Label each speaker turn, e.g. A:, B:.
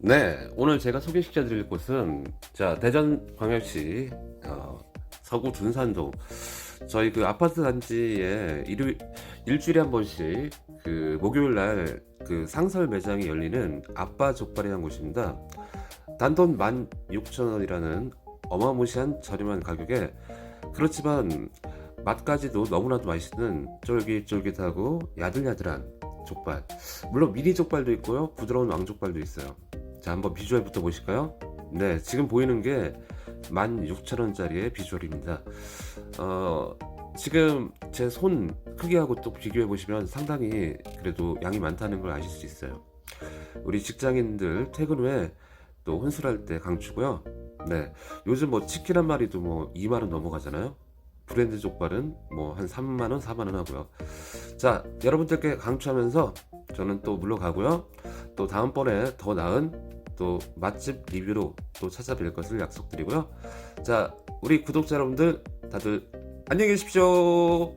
A: 네, 오늘 제가 소개시켜 드릴 곳은 자 대전광역시 어, 서구 둔산동 저희 그 아파트 단지에 일요, 일주일에 한 번씩 그 목요일 날 그 상설 매장이 열리는 아빠 족발이라는 곳입니다. 단돈 16,000원이라는 어마무시한 저렴한 가격에 그렇지만 맛까지도 너무나도 맛있는 쫄깃쫄깃하고 야들야들한 족발. 물론 미니 족발도 있고요. 부드러운 왕족발도 있어요. 자, 한번 비주얼부터 보실까요? 네, 지금 보이는 게 16,000원짜리의 비주얼입니다. 어, 지금 제 손 크기하고 또 비교해 보시면 상당히 그래도 양이 많다는 걸 아실 수 있어요. 우리 직장인들 퇴근 후에 또 혼술할 때 강추고요. 네, 요즘 뭐 치킨 한 마리도 뭐 2만 원 넘어가잖아요. 브랜드 족발은 뭐 한 3만 원, 4만 원 하고요. 자, 여러분들께 강추하면서 저는 또 물러가고요. 또 다음번에 더 나은 또 맛집 리뷰로 또 찾아뵐 것을 약속드리고요. 자, 우리 구독자 여러분들 다들 안녕히 계십시오.